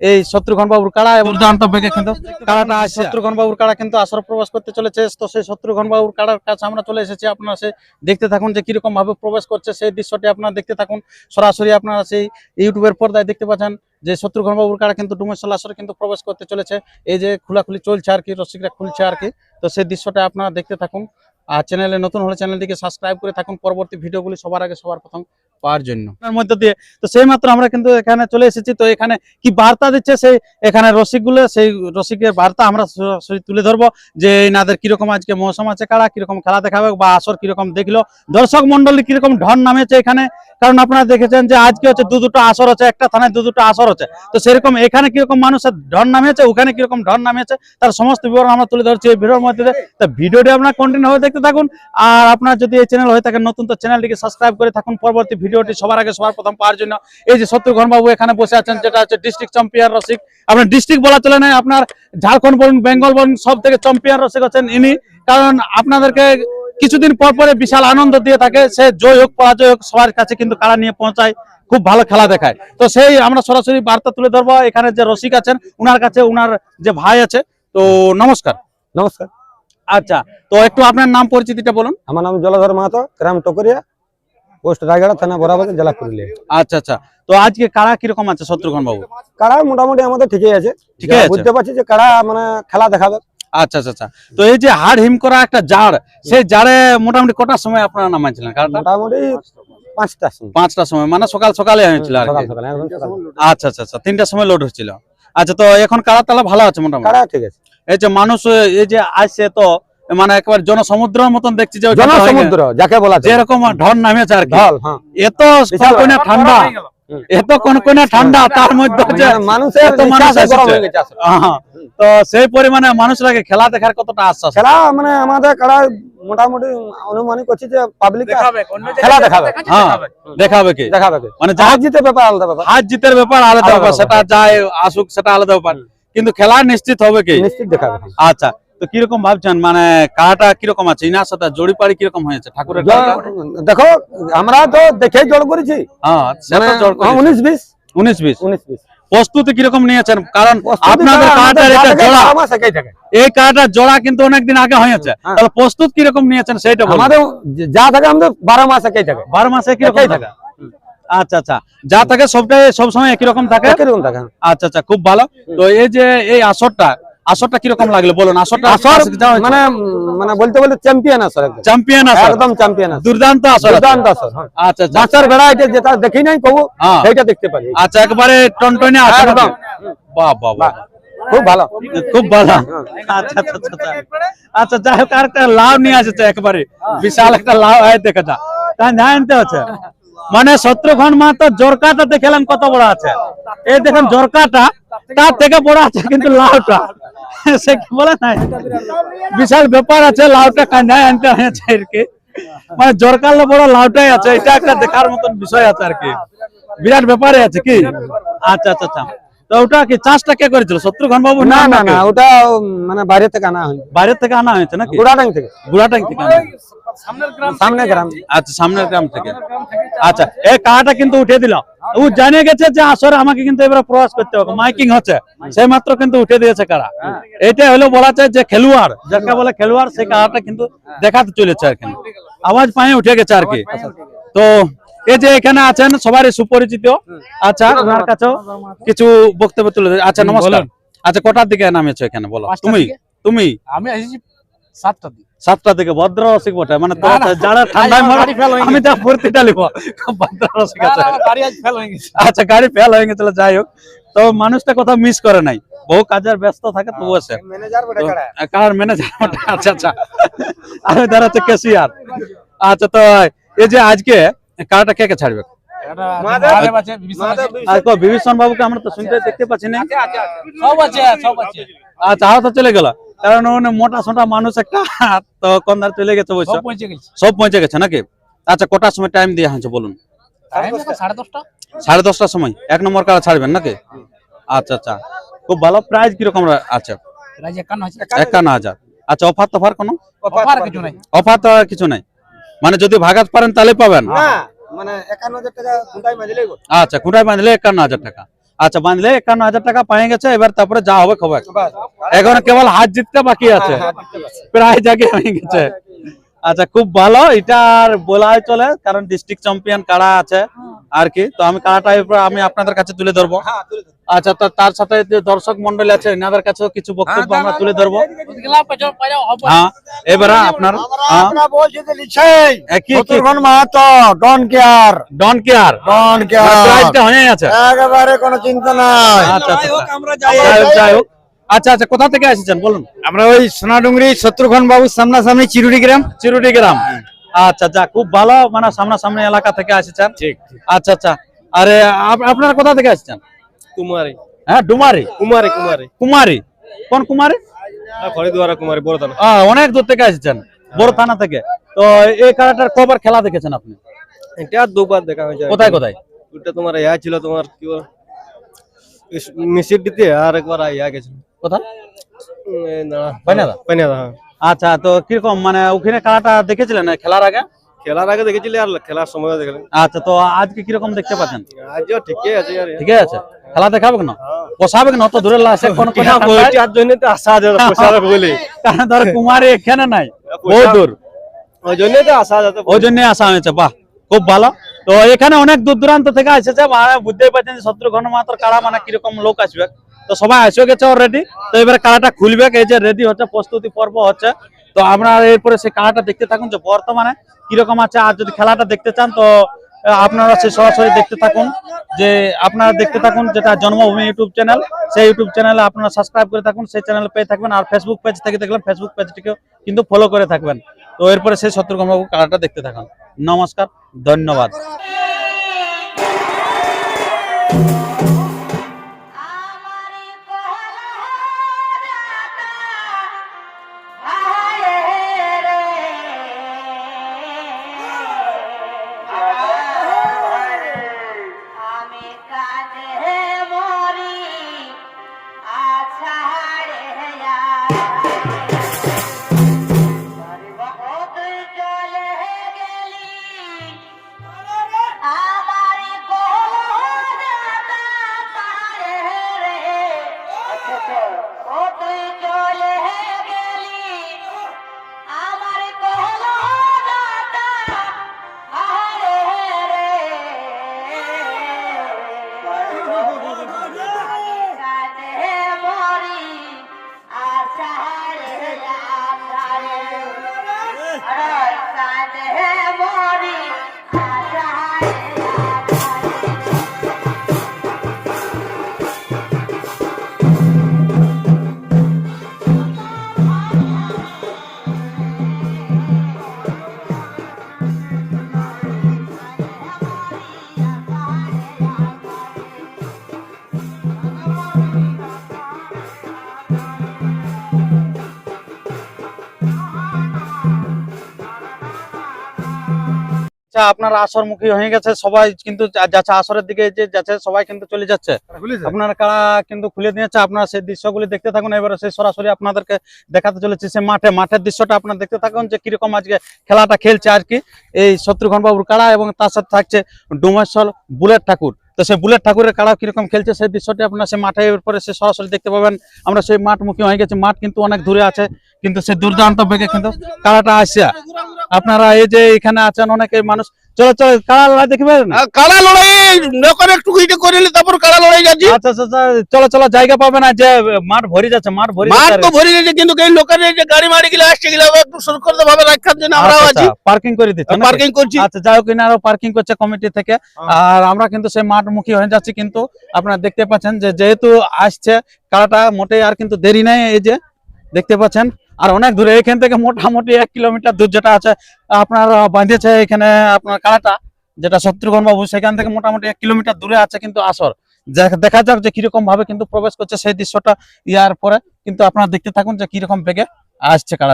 এই শত্রুঘ্ন বাবুর কাড়া এবং কিন্তু কাড়াটা আসছে। শত্রুঘ্ন বাবুর কাড়া কিন্তু আসর প্রবেশ করতে চলেছে। তো সেই শত্রুঘ্ন বাবুর কাড়ার কাছে আমরা চলে এসেছি। আপনারা সে দেখতে থাকুন যে কীরকম ভাবে প্রবেশ করছে। সেই দৃশ্যটি আপনারা দেখতে থাকুন। সরাসরি আপনারা সেই ইউটিউবের পর্দায় দেখতে পাচ্ছেন যে শত্রুঘ্ন বাবুর কাড়া কিন্তু ডুমেশ্বর আসরে কিন্তু প্রবেশ করতে চলেছে। এই যে খোলাখুলি চলছে আর কি রসিকরা খুলছে আর কি। তো সেই দৃশ্যটা আপনারা দেখতে থাকুন। আর চ্যানেলে নতুন হলে চ্যানেলটিকে সাবস্ক্রাইব করে থাকুন। পরবর্তী ভিডিওগুলি সবার আগে সবার প্রথম এখানে চলে এসেছি। তো এখানে কি বার্তা দিচ্ছে? সেই এখানে সেই তুলে ধরবো আজকে আছে দেখল। দর্শক মন্ডলী কীরকম ঢন নামেছে এখানে? কারণ আপনারা দেখেছেন যে আজকে হচ্ছে দু দুটো আসর আছে, একটা থানায় দু দুটো আসর আছে। তো সেরকম এখানে কীরকম মানুষের ঢন নামিয়েছে ওখানে কীরকম ঢন নামিয়েছে তার সমস্ত বিবরণ আমরা তুলে ধরছি এই ভিডিওর মধ্যে। ভিডিওটি আপনার কন্টিনিউ হয়ে দেখতে থাকুন। আর আপনার যদি এই চ্যানেল হয়ে থাকে নতুন তো চ্যানেলটিকে সাবস্ক্রাইব করে থাকুন। পরবর্তী ভিডিওটি সবার আগে সবার প্রথম পাওয়ার জন্য। এই যে শত্রুঘ্ন বাবু এখানে বসে আছেন যেটা হচ্ছে ডিস্ট্রিক্ট চ্যাম্পিয়ন রসিক। আপনার ডিস্ট্রিক্ট বলা চলে না আপনার ঝাড়খণ্ড বলুন বেঙ্গল বলুন সব থেকে চ্যাম্পিয়ন রসিক আছেন ইনি। কারণ আপনাদেরকে কিছুদিন পর পরে বিশাল আনন্দ দিয়ে থাকে সে জয় হোক পরাজয় হোক সবার কাছে কিন্তু কারা নিয়ে পৌঁছায় খুব ভালো খেলা দেখায়। তো সেই আমরা সরাসরি বার্তা তুলে ধরবো এখানে যে রসিক আছেন উনার কাছে উনার যে ভাই আছে তো নমস্কার। নমস্কার। আচ্ছা তো একটু আপনার নাম পরিচিতিটা বলুন। আমার নাম জলাধর মাহাতো গ্রাম টকরিয়া পোস্ট রায়গড়া থানা বরাবর জেলা পুরুলিয়া। আচ্ছা আচ্ছা। তো আজকে কারা কীরকম আছে শত্রুঘ্ন বাবু কারা মোটামুটি আমাদের ঠিকই আছে। ঠিকই আছে? বুঝতে পারছি যে কারা মানে খেলা দেখাবে। আচ্ছা আচ্ছা আচ্ছা। তো এই যে হাড় হিম করা একটা জাড় সেই জাড়ে মোটামুটি কটার সময় আপনারা নামাইছিলেন মোটামুটি পাঁচটার সময়। পাঁচটার সময় মানে সকাল সকালে হয়েছিল আর। আচ্ছা আচ্ছা আচ্ছা তিনটার সময় লোড হচ্ছিল। আচ্ছা তো এখন কারা তালা ভালো আছে মোটামুটি? কারা ঠিক আছে? এই যে মানুষ এই যে আসছে তো মানে একবার জনসমুদ্রের মতন দেখছি যে জনসমুদ্র যাকে বলা যায়। যেরকম ঢন নামেছে আর কি। ঢল হ্যাঁ। এত ঠান্ডা এত কনকনে ঠান্ডা তার মধ্যে যে মানে মানুষের। হয়ে তো সেই পরিমাণে মানুষরাকে খেলা দেখার কতটা আশ্বাস? খেলা মানে আমাদের কারা মোটামুটি অনুমানিক করছি যে পাবলিক খেলা দেখাবে। হ্যাঁ দেখাবে কি? দেখাবে কি? মানে যা জিতে ব্যাপার আলাদা ব্যাপার। হার জিতের ব্যাপার আলাদা ব্যাপার। সেটা যায় আসুক সেটা আলাদা ব্যাপার। কিন্তু খেলা নিশ্চিত হবে কি? নিশ্চিত দেখাবে। আচ্ছা তো কীরকম ভাবছেন? মানে কাটা কীরকম আছে? ইনার সাথে জড়িপাড়ি কীরকম হয়েছে? ঠাকুরের দেখো আমরা তো দেখেই জড় করেছি। হ্যাঁ সেটা মানে জোর করে উনিশ বিশ। উনিশ বিশ? উনিশ বিশ। প্রস্তুতি কীরকম নিয়েছেন? কারণ আপনাদের কাটার এটা জোড়া। এই কাটার জোড়া কিন্তু অনেকদিন আগে হয়েছে। হ্যাঁ। তাহলে প্রস্তুত কীরকম নিয়েছেন বলুন। আমাদের যা থাকে আমাদের বারো মাস একাই থাকে। বারো মাসে কীরকম থাকে। আচ্ছা আচ্ছা। যা থাকে সবটাই সবসময় একই রকম থাকে? একই রকম থাকে। আচ্ছা আচ্ছা খুব ভালো। তো এই যে এই আসরটা আসরটা কীরকম লাগল? বলুন আসরটা আসর মানে মানে বলতে বলতে চ্যাম্পিয়ন আসর চ্যাম্পিয়ন আসর। একদম চ্যাম্পিয়ন আসর। দুর্দান্ত আসর। দুর্দান্ত আসর হ্যাঁ। আচ্ছা আচ্ছা। বেড়া এটা যেটা দেখি নাই কবু হ্যাঁ। দেখতে পারি। আচ্ছা একবারে টনটনে আসর। একদম। বাহ বাহ বাহ খুব ভালো। খুব ভালো। আচ্ছা আচ্ছা আচ্ছা আচ্ছা। আচ্ছা যাই হোক আর একটা লাভ নিয়ে আসছে একবারে। বিশাল একটা লাভ হয় দেখা যা। তাই না জানতে হচ্ছে। মানে শত্রুঘ্ন মা তো জোরকাটা দেখলাম কত বড় আছে। এই দেখেন জোরকাটা তার থেকে বড় আছে কিন্তু লাউটা। সে কি বলে না বিশাল ব্যাপার আছে লাউটা কান্নায় আনতে হয়েছে আর কি। মানে জোরকালে বড় লাউটাই আছে এটা একটা দেখার মতন বিষয় আছে আর কি। বিরাট ব্যাপারে আছে কি? আচ্ছা আচ্ছা আচ্ছা। তো ওটা কি চাষটা কে করেছিল? শত্রুঘন বাবু না না না ওটা মানে বাইরে থেকে আনা হয় বাইরে থেকে আনা হয়েছে নাকি? গুড়াটাং থেকে। গুড়াটাং থেকে আনা হয়েছে। সামনে গ্রাম। আচ্ছা সামনের গ্রাম থেকে। আচ্ছা এই কিন্তু উঠে দিল। ও জানে গেছে যে আসলে আমাকে কিন্তু এবারে প্রয়াস করতে হবে। মাইকিং হচ্ছে। সেই মাত্র কিন্তু উঠে দিয়েছে কারা এটা হলো বলা যায় যে খেলোয়াড় যাকে বলে খেলোয়াড় কারাটা কিন্তু দেখাতে চলেছে আর কি। আওয়াজ পায়ে উঠে গেছে আর কি। তো এই যে এখানে আছেন সবারই সুপরিচিত। আচ্ছা ওনার কাছেও কিছু বক্তব্য তুলে আচ্ছা নমস্কার। আচ্ছা কটার দিকে নামেছো এখানে? বলো। তুমি? তুমি? আমি এসেছি সাতটা দিকে থেকে ভদ্র রসিক বটে মানে তোরা। যারা ঠান্ডায় হয়ে আমি ভদ্র রসিক আচ্ছা গাড়ি ফেল হয়ে গেছিল যাই হোক। তো মানুষটা কথা মিস করে নাই। বহু কাজের ব্যস্ত থাকে তবু আছে। ম্যানেজার কার? ম্যানেজার আচ্ছা আচ্ছা। আমি ধর হচ্ছে ক্যাশিয়ার আচ্ছা তো এই যে আজকে কারটা কে কে ছাড়বে? বিভীষণ। আর বাবুকে আমরা তো শুনতে দেখতে পাচ্ছি না? সব আছে সব আছে। আচ্ছা আরও তো চলে গেল। কারণ ওখানে মোটা সোটা মানুষ একটা তো কন্দার চলে গেছে অবশ্য সব পৌঁছে গেছে। সব পৌঁছে গেছে নাকি? আচ্ছা কটার সময় টাইম দিয়ে হয়েছে বলুন? সাড়ে দশটা। দশটার সময়? এক নম্বর কারা ছাড়বেন নাকি? আচ্ছা আচ্ছা। খুব ভালো প্রাইস কীরকম আছে? একান্ন হাজার। আচ্ছা অফার তফার কোনো? অফার কিছু নাই। অফার তো আর কিছু নাই। মানে যদি ভাগাত পারেন তাহলে পাবেন? মানে একান্ন হাজার টাকা ঘন্টায় মাঝলে আচ্ছা খুঁটায় বাঁধলে একান্ন হাজার টাকা। আচ্ছা বাঁধলে একান্ন হাজার টাকা পায়ে গেছে এবার তারপরে যা হবে খবর। এখন কেবল হাত জিততে বাকি আছে। প্রায় জাগে হয়ে গেছে। আচ্ছা খুব ভালো এটা আর বলা চলে কারণ ডিস্ট্রিক্ট চ্যাম্পিয়ন কারা আছে আর কি? তো আমি কারাটা আমি আপনাদের কাছে তুলে ধরবো। আচ্ছা তো তার সাথে যে দর্শক মন্ডলী আছে এনাদের কাছেও কিছু বক্তব্য আমরা তুলে ধরবো। হ্যাঁ এবারে আপনার হ্যাঁ, যে কি Mahato don't care. Don't care. Don't care. হয়ে আছে। একেবারে কোনো চিন্তা নাই। আচ্ছা আচ্ছা যাই হোক, যাই। হোক। আচ্ছা আচ্ছা কোথা থেকে এসেছেন বলুন। আমরা ওই সোনাডুঙ্গরি শত্রুঘ্ন বাবুর সামনাসামনি চিরুড়ি গ্রাম। চিরুটি গ্রাম। আচ্ছা আচ্ছা খুব ভালো মানে সামনাসামনি এলাকা থেকে এসেছেন। ঠিক। আচ্ছা আচ্ছা। আরে আপ- আপনারা কোথা থেকে এসেছেন? কুমারী। হ্যাঁ ডুমারি? কুমারী কুমারী। কুমারী? কোন কুমারী? খড়িদুয়ারা কুমারী বড় থানা আহ, অনেক দূর থেকে এসেছেন বড় থানা থেকে। তো এই খেলাটার কবার খেলা দেখেছেন আপনি? এটা দুবার দেখা হয়েছে। কোথায় কোথায়? ওটা তোমার ইয়া ছিল তোমার কি বল? মিশির দিতে আর একবার ইয়া গেছিল। কোথায়? উম, এই দাঁড়া। পাইনাদা? পাইনাদা, হ্যাঁ। আচ্ছা তো কীরকম মানে ওখানে খেলাটা দেখেছিলেন খেলার আগে? খেলার আগে দেখেছিলি আর খেলার সময় দেখলেন আচ্ছা তো আজকে কীরকম দেখতে পাচ্ছেন? আজও ঠিকই আছে আর। ঠিক আছে? খেলা দেখাবে না পোষাবে না কোন জন্য তো আশা আছে পোষাবে বলে। কারণ ধর কুমারী এখানে নাই। দূর। ওই জন্যই তো আশা আছে ওই জন্য হয়েছে বাহ খুব ভালো। তো এখানে অনেক দূর দূরান্ত থেকে এসেছে বুঝতেই পারছেন শত্রু ঘন মাত্র কারা মানে কীরকম লোক আসবে। তো সবাই এসে গেছে অলরেডি তো এবার কারাটা খুলবে এই যে রেডি হচ্ছে প্রস্তুতি পর্ব হচ্ছে। তো আমরা এরপরে সেই কারাটা দেখতে থাকুন যে বর্তমানে কীরকম আছে। আর যদি খেলাটা দেখতে চান তো আপনারা সে সরাসরি দেখতে থাকুন, যে আপনারা দেখতে থাকুন যেটা জন্মভূমি ইউটিউব চ্যানেল সেই ইউটিউব চ্যানেলে আপনারা সাবস্ক্রাইব করে থাকুন, সেই চ্যানেল পেয়ে থাকবেন, আর ফেসবুক পেজ থেকে দেখলেন ফেসবুক পেজটিকেও কিন্তু ফলো করে থাকবেন। তো এরপরে সেই শত্রুঘ্নবাবু কালারটা দেখতে থাকুন। নমস্কার, ধন্যবাদ। আচ্ছা আপনারা আসর মুখী হয়ে গেছে সবাই কিন্তু যাচ্ছে আসরের দিকে যে যাচ্ছে সবাই কিন্তু চলে যাচ্ছে। আপনার কারা কিন্তু খুলে দিয়েছে আপনার সেই দৃশ্যগুলি দেখতে থাকুন। এবারে সেই সরাসরি আপনাদেরকে দেখাতে চলেছে সে মাঠে। মাঠের দৃশ্যটা আপনার দেখতে থাকুন যে কীরকম আজকে খেলাটা খেলছে আর কি। এই শত্রুঘ্ন বাবুর কারা এবং তার সাথে থাকছে ডুমেশ্বর বুলেট ঠাকুর। তো সেই বুলেট ঠাকুরের কাড়া কীরকম খেলছে সেই দৃশ্যটি আপনার সেই মাঠে পরে সে সরাসরি দেখতে পাবেন। আমরা সেই মাঠ মুখী হয়ে গেছি। মাঠ কিন্তু অনেক দূরে আছে কিন্তু সে দুর্দান্ত বেগে কিন্তু কাড়াটা আসছে। আপনারা এই যে এখানে আছেন অনেকে মানুষ চলো চলো কাড়া লড়াই দেখবেন কাড়া লড়াই? নকর একটু ইটে করে নিলে তারপর কাড়া লড়াই যাচ্ছি? আচ্ছা আচ্ছা আচ্ছা, চলো চলো জায়গা পাবে না যে মাঠ ভরে যাচ্ছে মাঠ ভরে মাঠ তো ভরে গেছে কিন্তু এই লোকের যে গাড়ি মারি গেলে আসছে গেলে একটু সুরক্ষিত ভাবে রাখার জন্য আমরাও আছি। পার্কিং করে দিচ্ছে? পার্কিং করছি। আচ্ছা হোক এনারাও পার্কিং করছে কমিটি থেকে। আর আমরা কিন্তু সেই মাঠমুখী হয়ে যাচ্ছি কিন্তু আপনারা দেখতে পাচ্ছেন যে যেহেতু আসছে কারাটা মোটেই আর কিন্তু দেরি নাই এই যে দেখতে পাচ্ছেন। আর অনেক দূরে, এখান থেকে মোটামুটি এক কিলোমিটার দূর যেটা আছে, আপনার বাঁধেছে এখানে আপনার কাঁটা যেটা শত্রুঘন বাবু, সেখান থেকে মোটামুটি এক কিলোমিটার দূরে আছে কিন্তু আসর। দেখ- যাক যে কীরকম ভাবে কিন্তু প্রবেশ করছে সেই দৃশ্যটা ইয়ার পরে। কিন্তু আপনারা দেখতে থাকুন যে কীরকম বেগে আসছে কারাটা